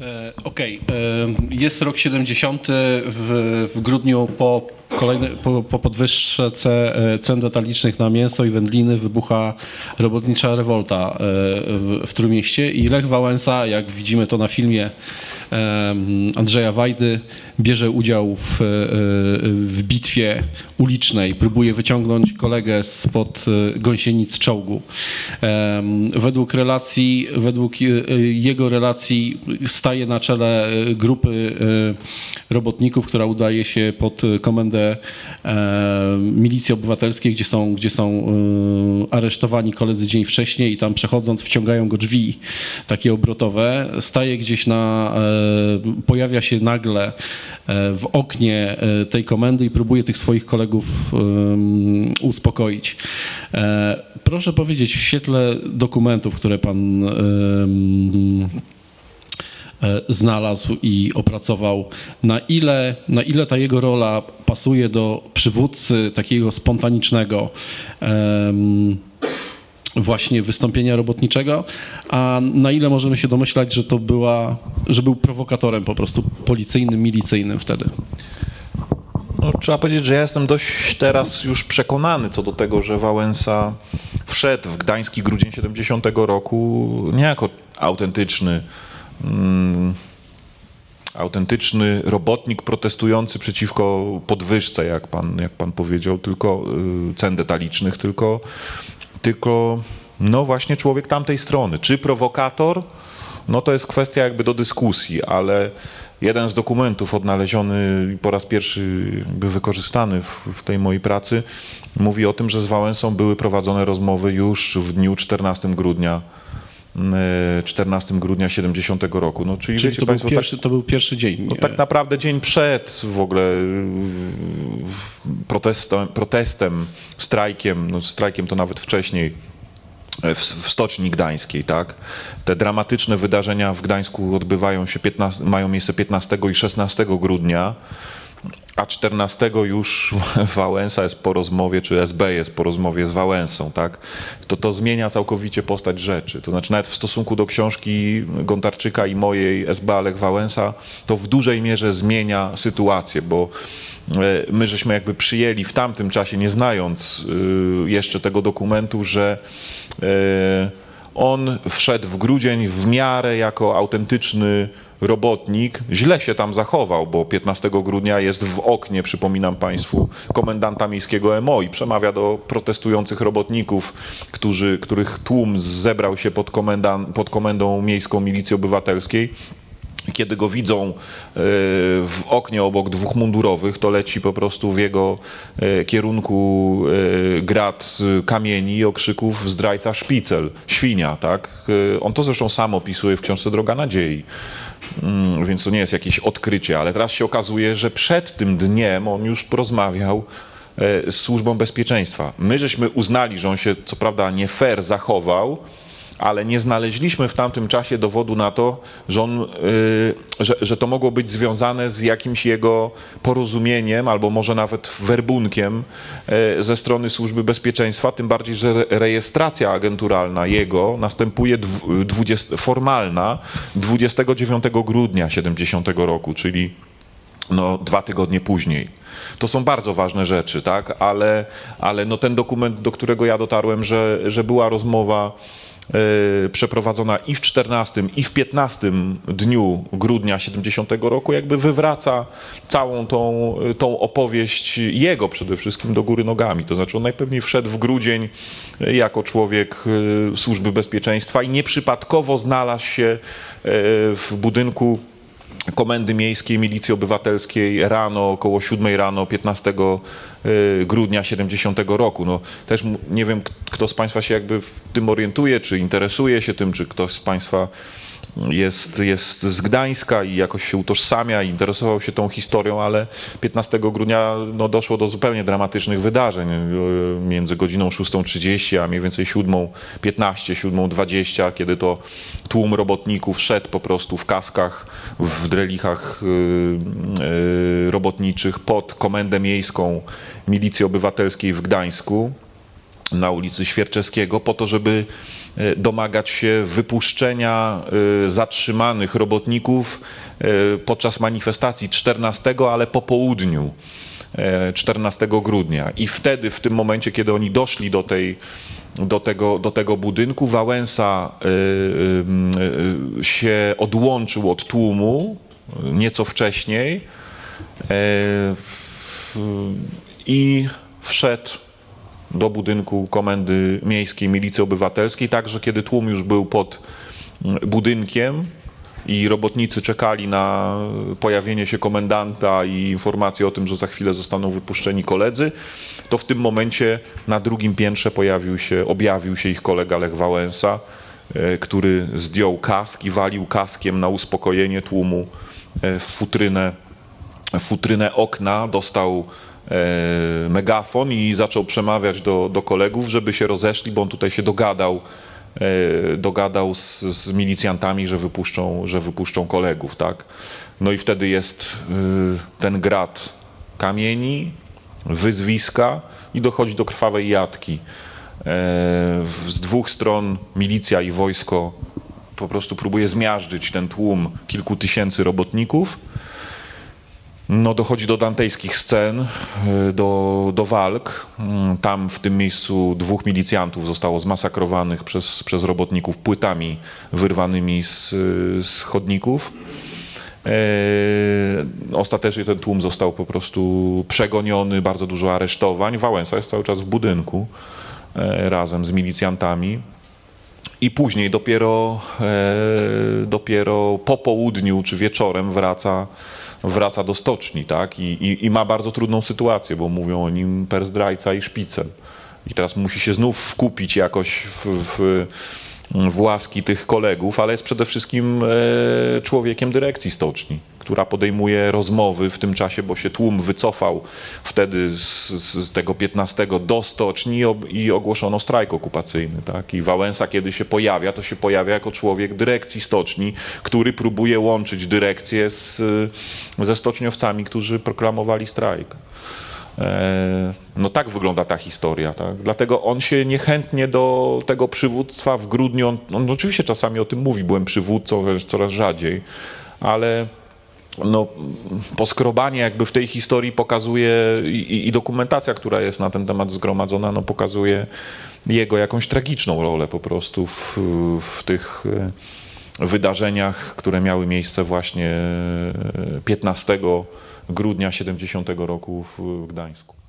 E, Okej, e, jest rok 70. W, w grudniu po, kolejny, po, po podwyżce e, cen detalicznych na mięso i wędliny wybucha robotnicza rewolta w, w i Lech Wałęsa, jak widzimy to na filmie Andrzeja Wajdy, bierze udział w, e, w bitwie ulicznej, próbuje wyciągnąć kolegę spod e, gąsienic czołgu. Według relacji, według e, jego relacji staje na czele e, grupy e, robotników, która udaje się pod komendę e, milicji obywatelskiej, gdzie są, gdzie są e, aresztowani koledzy dzień wcześniej i tam przechodząc wciągają go drzwi takie obrotowe. Staje gdzieś na, e, pojawia się nagle e, w oknie e, tej komendy i próbuje tych swoich kolegów uspokoić. E, Proszę powiedzieć, w świetle dokumentów, które pan e, znalazł i opracował, na ile, na ile ta jego rola pasuje do przywódcy takiego spontanicznego właśnie wystąpienia robotniczego, a na ile możemy się domyślać, że to była, że był prowokatorem po prostu policyjnym, milicyjnym wtedy. No, trzeba powiedzieć, że ja jestem dość teraz już przekonany co do tego, że Wałęsa wszedł w gdański grudzień 70 roku nie jako autentyczny, mm, autentyczny robotnik protestujący przeciwko podwyżce, jak pan, jak pan powiedział, tylko y, cen detalicznych, tylko, tylko no właśnie człowiek tamtej strony. Czy prowokator? No to jest kwestia jakby do dyskusji, ale jeden z dokumentów odnaleziony i po raz pierwszy jakby wykorzystany w, w tej mojej pracy mówi o tym, że z Wałęsą były prowadzone rozmowy już w dniu 14 grudnia 14 grudnia 70 roku. No, czyli, Czyli to był, Państwo, pierwszy, to był pierwszy dzień. tak, no, tak naprawdę dzień przed w ogóle w, w protestem, protestem, strajkiem, no strajkiem to nawet wcześniej, w, w Stoczni Gdańskiej, tak? Te dramatyczne wydarzenia w Gdańsku odbywają się 15, mają miejsce 15 i 16 grudnia, a 14 już Wałęsa jest po rozmowie, czy SB jest po rozmowie z Wałęsą, tak? To to zmienia całkowicie postać rzeczy. To znaczy nawet w stosunku do książki Gontarczyka i mojej SB Alek Wałęsa, to w dużej mierze zmienia sytuację, bo e, my żeśmy jakby przyjęli w tamtym czasie, nie znając y, jeszcze tego dokumentu, że e, on wszedł w grudzień w miarę jako autentyczny robotnik. Źle się tam zachował, bo 15 grudnia jest w oknie, przypominam Państwu, komendanta miejskiego MO i przemawia do protestujących robotników, którzy, których tłum zebrał się pod, komendan, pod komendą miejską milicji obywatelskiej. Kiedy go widzą e, w oknie obok dwóch mundurowych, to leci po prostu w jego e, kierunku e, grad kamieni i okrzyków zdrajca szpicel, świnia, tak? On to zresztą sam opisuje w książce Droga Nadziei. Mm, Więc to nie jest jakieś odkrycie, ale teraz się okazuje, że przed tym dniem on już porozmawiał z służbą bezpieczeństwa. My żeśmy uznali, że on się co prawda nie fair zachował, ale nie znaleźliśmy w tamtym czasie dowodu na to, że, on, y, że, że to mogło być związane z jakimś jego porozumieniem albo może nawet werbunkiem y, ze strony służby bezpieczeństwa, tym bardziej, że re- rejestracja agenturalna jego następuje dw, 20, formalna 29 grudnia 70 roku, czyli no, dwa tygodnie później. To są bardzo ważne rzeczy, tak? Ale, ale no, ten dokument, do którego ja dotarłem, że, że była rozmowa e, przeprowadzona i w 14 i w 15 dniu grudnia 70 roku, jakby wywraca całą tą, tą opowieść jego przede wszystkim do góry nogami. To znaczy on najpewniej wszedł w grudzień e, jako człowiek służby bezpieczeństwa i nieprzypadkowo znalazł się w budynku Komendy Miejskiej Milicji Obywatelskiej rano, około 7 rano 15 y, grudnia 70 roku. No, też nie wiem, kto z Państwa się jakby w tym orientuje, czy interesuje się tym, czy ktoś z Państwa jest, jest z Gdańska i jakoś się utożsamia i interesował się tą historią, ale 15 grudnia no, doszło do zupełnie dramatycznych wydarzeń. y, Między godziną 6.30 a mniej więcej 7.15, 7.20, kiedy to tłum robotników szedł po prostu w kaskach, w drelichach y, y, robotniczych pod komendę miejską Milicji Obywatelskiej w Gdańsku. Na ulicy Świerczewskiego po to, żeby e, domagać się wypuszczenia e, zatrzymanych robotników e, podczas manifestacji 14, ale po południu. e, 14 grudnia. I wtedy, w tym momencie, kiedy oni doszli do, tej, do, tego, do tego budynku, Wałęsa się odłączył od tłumu nieco wcześniej i wszedł do budynku Komendy Miejskiej Milicji Obywatelskiej, także kiedy tłum już był pod mm, budynkiem i robotnicy czekali na pojawienie się komendanta i informację o tym, że za chwilę zostaną wypuszczeni koledzy, to w tym momencie na drugim piętrze pojawił się, objawił się ich kolega Lech Wałęsa, e, który zdjął kask i walił kaskiem na uspokojenie tłumu e, w futrynę futrynę okna, dostał megafon i zaczął przemawiać do, do kolegów, żeby się rozeszli, bo on tutaj się dogadał, e, dogadał z, z milicjantami, że wypuszczą, że wypuszczą kolegów, tak? No i wtedy jest y, ten grat kamieni, wyzwiska i dochodzi do krwawej jatki. E, z dwóch stron milicja i wojsko po prostu próbuje zmiażdżyć ten tłum kilku tysięcy robotników. No, dochodzi do dantejskich scen, y, do, do walk. Mm, Tam w tym miejscu dwóch milicjantów zostało zmasakrowanych przez, przez robotników płytami wyrwanymi z, y, z chodników. E, Ostatecznie ten tłum został po prostu przegoniony, bardzo dużo aresztowań. Wałęsa jest cały czas w budynku e, razem z milicjantami. I później dopiero, e, dopiero po południu czy wieczorem wraca, wraca do stoczni, tak? I, i, I ma bardzo trudną sytuację, bo mówią o nim per zdrajca i szpicel. I teraz musi się znów wkupić jakoś w, w, w łaski tych kolegów, ale jest przede wszystkim e, człowiekiem dyrekcji stoczni, która podejmuje rozmowy w tym czasie, bo się tłum wycofał wtedy z, z, tego 15 do stoczni i ogłoszono strajk okupacyjny. Tak? I Wałęsa, kiedy się pojawia, to się pojawia jako człowiek dyrekcji stoczni, który próbuje łączyć dyrekcję z, ze stoczniowcami, którzy proklamowali strajk. E, No tak wygląda ta historia. Tak? Dlatego on się niechętnie do tego przywództwa w grudniu, on, on oczywiście czasami o tym mówi, byłem przywódcą coraz rzadziej, ale no, poskrobanie jakby w tej historii pokazuje i, i dokumentacja, która jest na ten temat zgromadzona, no, pokazuje jego jakąś tragiczną rolę po prostu w, w tych e, wydarzeniach, które miały miejsce właśnie e, 15 grudnia 70 roku w Gdańsku.